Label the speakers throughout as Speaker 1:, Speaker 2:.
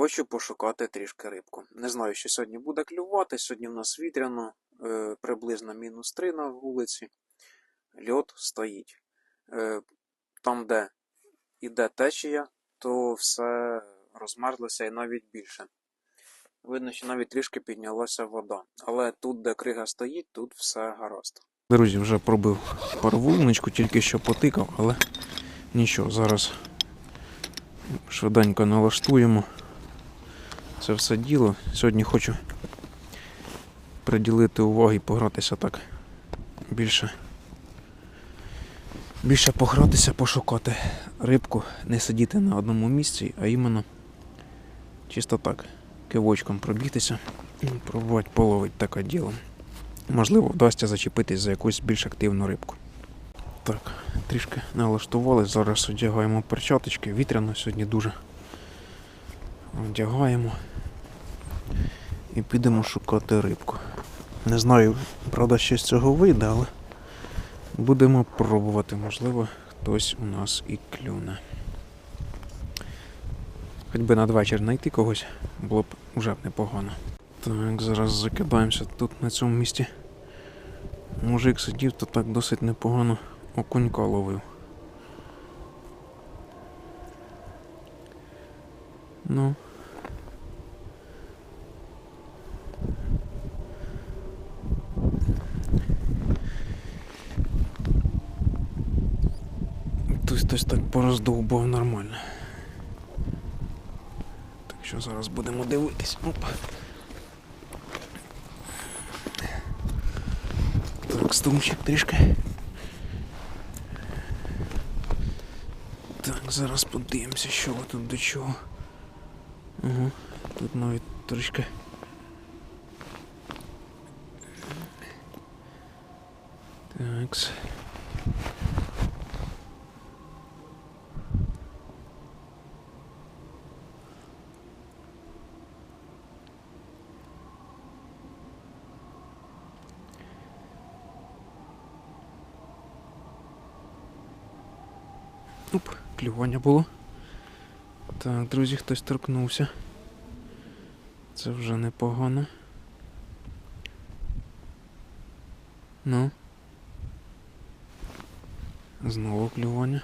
Speaker 1: Хочу пошукати трішки рибку. Не знаю, що сьогодні буде клювати. Сьогодні в нас вітряно, е, приблизно мінус 3 на вулиці. Льот стоїть. Е, там, де іде течія, то все розмерзлося і навіть більше. Видно, що навіть трішки піднялася вода. Але тут, де крига стоїть, тут все гаразд.
Speaker 2: Друзі, вже пробив паровулничку, тільки що потикав, але нічого, зараз швиденько налаштуємо це все діло. Сьогодні хочу приділити увагу і погратися так більше. Більше погратися, пошукати рибку, не сидіти на одному місці, а іменно чисто так, кивочком пробігтися, пробувати половити таке діло. Можливо, вдасться зачепитись за якусь більш активну рибку. Так, трішки налаштувались. Зараз одягаємо перчаточки. Вітряно сьогодні дуже. Одягаємо і підемо шукати рибку. Не знаю, правда, що з цього вийде, але будемо пробувати. Можливо, хтось у нас і клюне. Хоч би надвечір знайти когось, було б уже б непогано. Так, зараз закидаємося тут на цьому місці. Мужик сидів, то так досить непогано окунька ловив. Ну. Хтось так пороздовбав нормально. Так що зараз будемо дивитись. Опа. Так, струмчик трішки. Так, зараз подивимося, що тут до чого. Угу. Тут навіть трішки. Такс. Оп, клювання було. Так, друзі, хтось торкнувся. Це вже непогано. Ну. Знову клювання.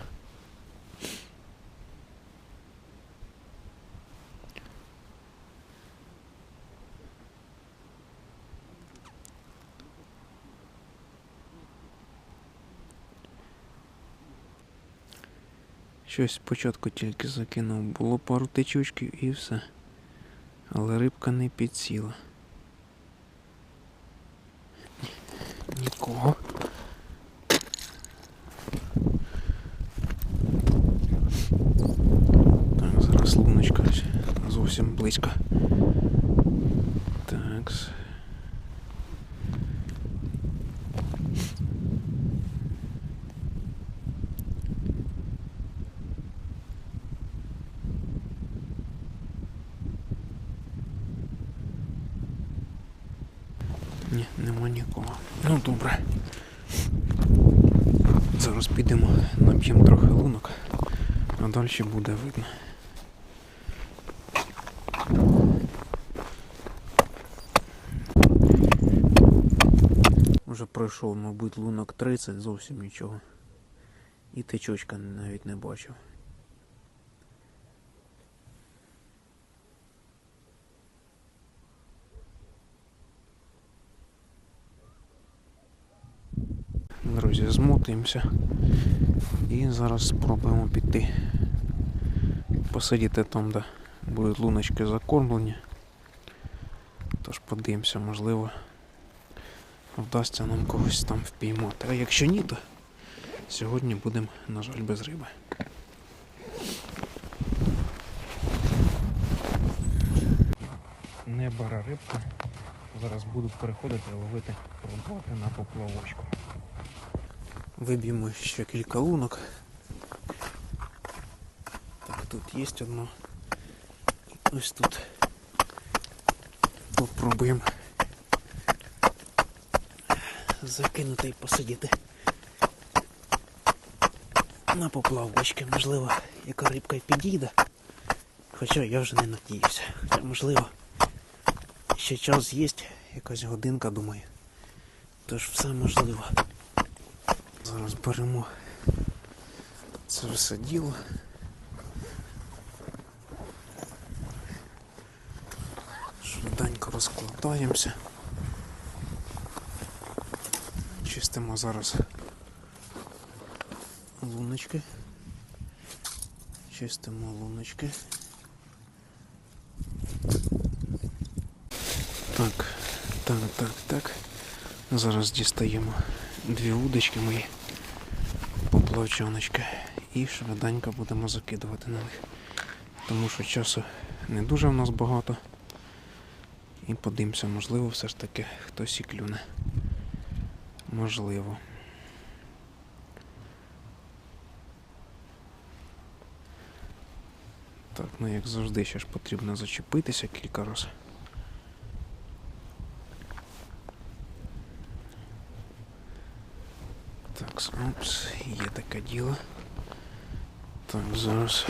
Speaker 2: Щось спочатку тільки закинув, було пару течучків і все. Але рибка не підсіла. Нікого. Так, зараз луночка зовсім близько. Так. Ні, нема нікого. Ну добре. Зараз підемо, наб'ємо трохи лунок, а далі буде видно. Уже пройшов, мабуть, лунок 30, зовсім нічого. І течочка навіть не бачив. Друзі. І зараз спробуємо піти. Посидіти там, де будуть луночки закормлені. Тож подивимося, можливо, вдасться нам когось там впіймати. А якщо ні, то сьогодні будемо, на жаль, без риби. Не бара рибка. Зараз буду переходити ловити пробувати на поплавочку. Виб'ємо ще кілька лунок. Так, тут є одно. Ось тут. Попробуємо закинути і посидіти на поплавочки. Можливо, яка рибка й підійде. Хоча я вже не надіюся. Можливо, ще час є, якась годинка, думаю. Тож все можливо. Зараз беремо це все діло. Швиденько розкладаємося. Чистимо зараз луночки. Чистимо луночки. Так, так, так, так. Зараз дістаємо дві удочки мої поплавчоночки і швиденько будемо закидувати на них. Тому що часу не дуже в нас багато. І подивимося, можливо, все ж таки хтось і клюне. Можливо. Так, ну як завжди, ще ж потрібно зачепитися кілька разів. Опс, є таке діло. Так, зараз.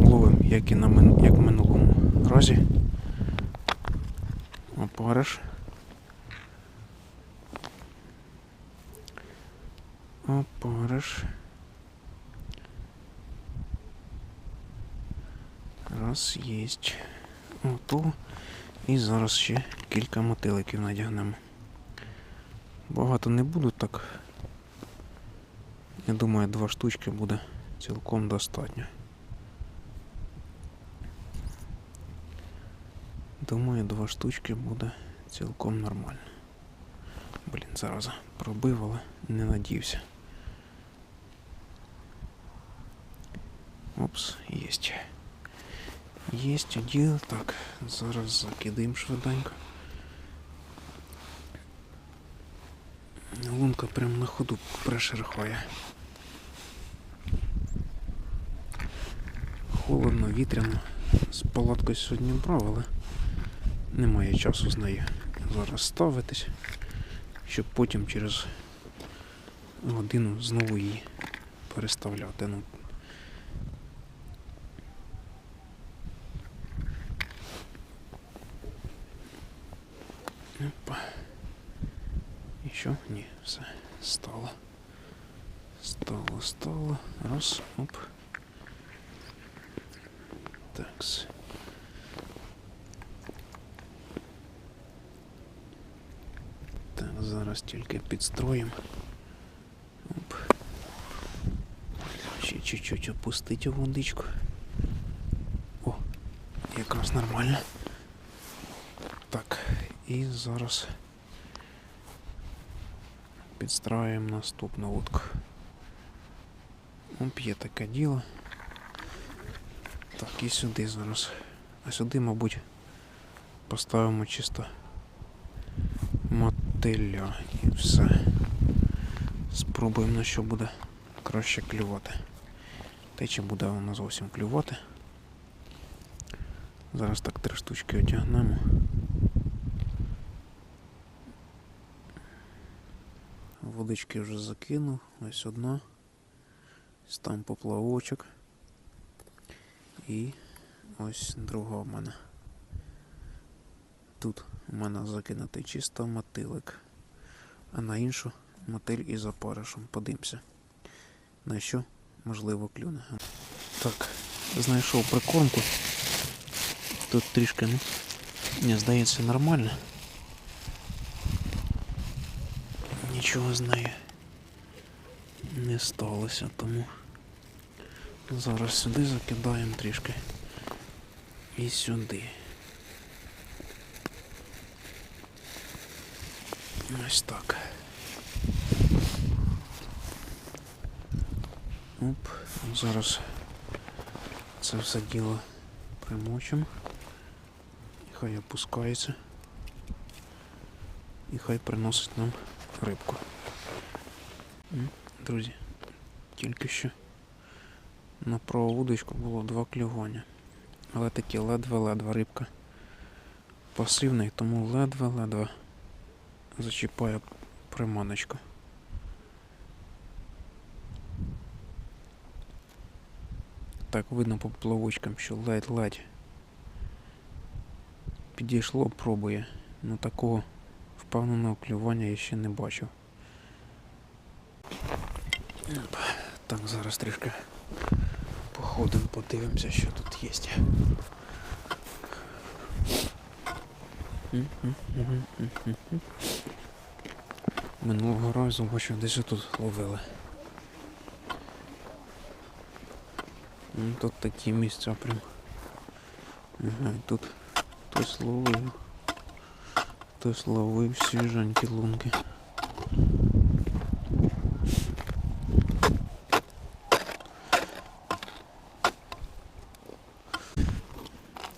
Speaker 2: Ловим, як і на мин... як в минулому разі. Опариш. Опариш. Раз, єсть. Ото. І зараз ще кілька мотиликів надягнемо. Багато не буду так. Я думаю, два штучки буде цілком достатньо. Думаю, два штучки буде цілком нормально. Блін, зараз пробив, але не надівся. Опс, єсть. Єсть один. Так, зараз закидаємо швиденько. Лунка прям на ходу прошерхає. Холодно, вітряно. З палаткою сьогодні брав, але немає часу з нею зараз ставитись, щоб потім через годину знову її переставляти. Ну, що? Ні, все. Стало. Стало, стало. Раз, оп. Такс. Так, зараз тільки підстроїмо. Оп. Ще чуть-чуть опустить у водичку. О, якраз нормально. Так, і зараз підстраюємо наступну утку. Оп, є таке діло. Так, і сюди зараз. А сюди, мабуть, поставимо чисто мотиля і все. Спробуємо на що буде краще клювати. Те чи буде воно зовсім клювати. Зараз так три штучки одягнемо. Водички вже закинув. Ось одна. Ось там поплавочок. І ось друга в мене. Тут у мене закинутий чисто мотилик. А на іншу мотиль із опаришем. Подивимося. На що можливо клюне. Так, знайшов прикормку. Тут трішки, ну, мені здається, нормально. Нічого з нею не сталося, тому зараз сюди закидаємо трішки. І сюди. Ось так. Оп, зараз це все діло примочимо. Хай опускається. І хай приносить нам рибку. Друзі, тільки що на провудочку було два клювання. Але такі ледве-ледве рибка пасивна тому ледве-ледве зачіпає приманочку. Так видно по плавочкам, що ледь-ледь підійшло, пробує, ну такого впевненого клювання я ще не бачив. Так, зараз трішки походимо, подивимося, що тут є. Минулого разу бачив, десь тут ловили. Ну, тут такі місця прям. Тут хтось ловив. Хтось ловив свіженькі лунки.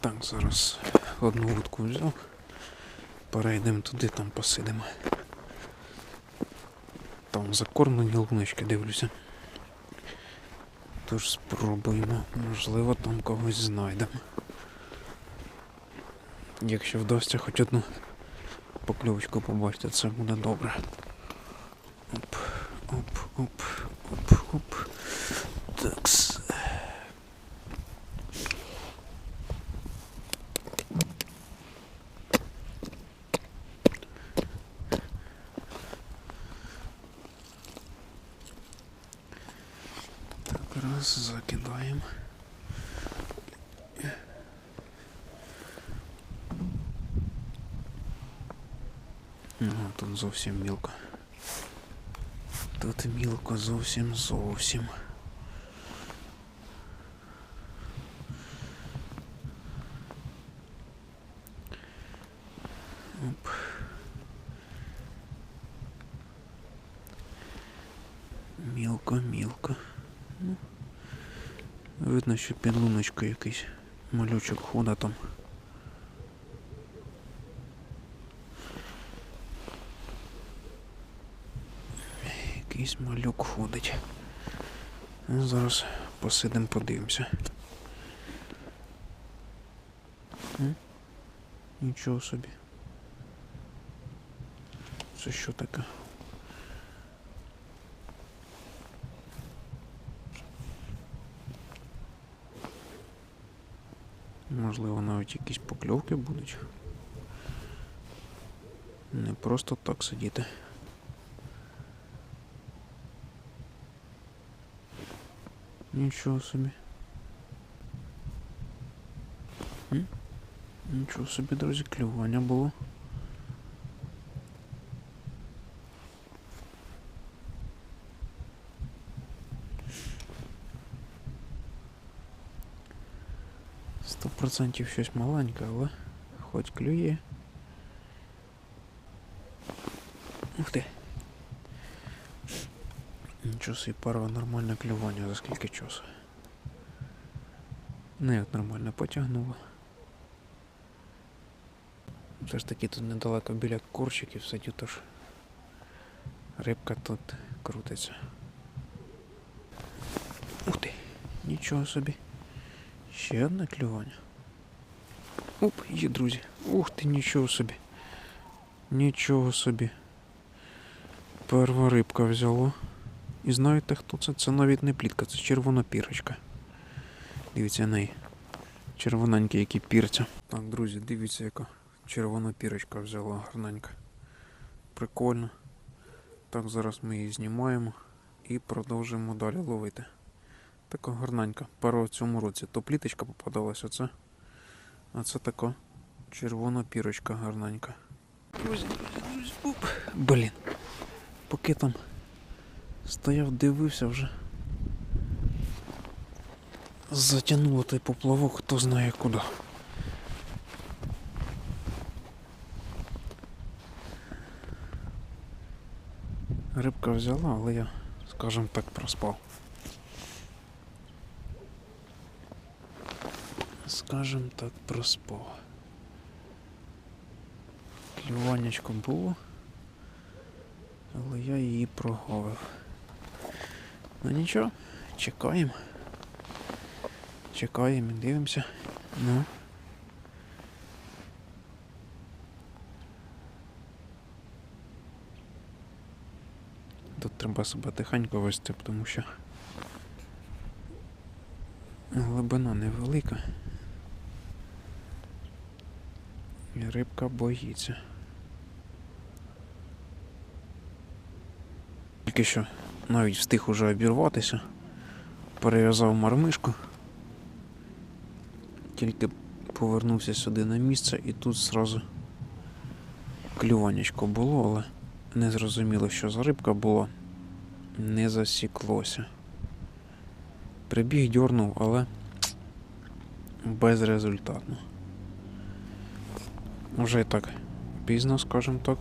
Speaker 2: Так, зараз одну вудку взяв. Перейдемо туди, там посидимо. Там закормлені луночки дивлюся. Тож спробуємо, можливо, там когось знайдемо. Якщо вдасться хоч одну покльовочку побачити, це буде добре. Оп, оп, оп, оп, оп. Такс. Так, раз, закидаємо. зовсім мілко. Тут мілко зовсім зовсім. Оп. Мілко, мілко. Ну, видно, що під луночкою якийсь малючок хода там. Якийсь малюк ходить. Зараз посидимо, подивимося. Нічого собі. Це що таке? Можливо, навіть якісь покльовки будуть. Не просто так сидіти. Нічого собі. М? Нічого собі, друзі, клювання було. Сто процентів щось маленьке, але хоч клює. Ух ти. Нічого собі перше нормальне клювання за скільки часу. Не як нормально потягнуло. Все ж таки тут недалеко біля корчиків сидю, тож рибка тут крутиться. Ух ти, нічого собі. Ще одне клювання. Оп, є, друзі. Ух ти, нічого собі. Нічого собі. Перва рибка взяло. І знаєте хто це? Це навіть не плітка, це червона пірочка. Дивіться на неї. Червоненькі, які пірця. Так, друзі, дивіться, яка червона пірочка взяла гарненька. Прикольно. Так, зараз ми її знімаємо і продовжуємо далі ловити. Така гарненька. Пара в цьому році. То пліточка попадалась оце. А це така червона пірочка гарненька. Друзі. Блін. Поки там стояв, дивився вже. Затягнуло той поплавок, хто знає куди. Рибка взяла, але я, скажімо так, проспав. Скажем так, проспав. Клюванечко було, але я її прогавив. Ну нічого, чекаємо. Чекаємо дивимося. Ну. Тут треба себе тихенько вести, тому що Глибина невелика. І рибка боїться. Тільки що навіть встиг уже обірватися. Перев'язав мармишку. Тільки повернувся сюди на місце і тут зразу клюванечко було, але не зрозуміло, що за рибка була. Не засіклося. Прибіг дьорнув, але безрезультатно. Вже і так пізно, скажімо так.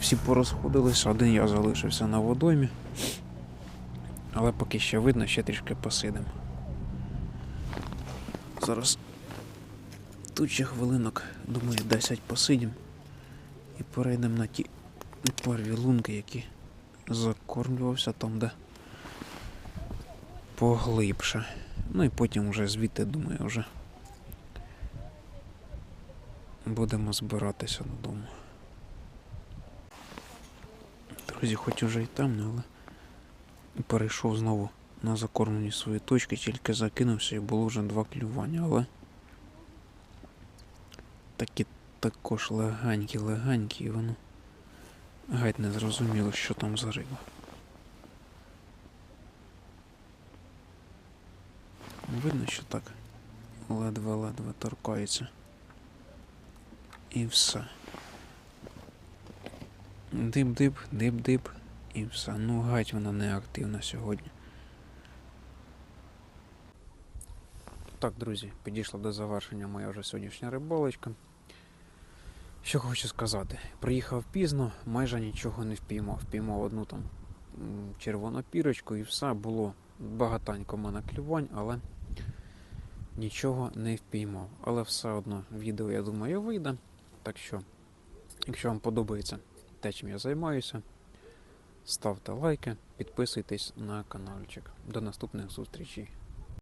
Speaker 2: Всі порозходилися, один я залишився на водоймі. Але поки ще видно, ще трішки посидим. Зараз тут ще хвилинок, думаю, 10 посидім. І перейдемо на ті перві лунки, які закормлювався там, де поглибше. Ну і потім вже звідти, думаю, вже будемо збиратися додому. Друзі, хоч уже й темно, але перейшов знову на закормлені свої точки, тільки закинувся і було вже два клювання, але такі також легенькі, легенькі, і воно геть не зрозуміло, що там за риба. Видно, що так ледве-ледве торкається. І все. Дип-дип, дип-дип, і все. Ну, гать вона не активна сьогодні. Так, друзі, підійшла до завершення моя вже сьогоднішня рибалочка. Що хочу сказати, приїхав пізно, майже нічого не впіймав. Впіймав одну там червону пірочку і все було багатенько мене клювань, але нічого не впіймав. Але все одно відео, я думаю, вийде. Так що, якщо вам подобається те, чим я займаюся, ставте лайки, підписуйтесь на каналчик. До наступних зустрічей.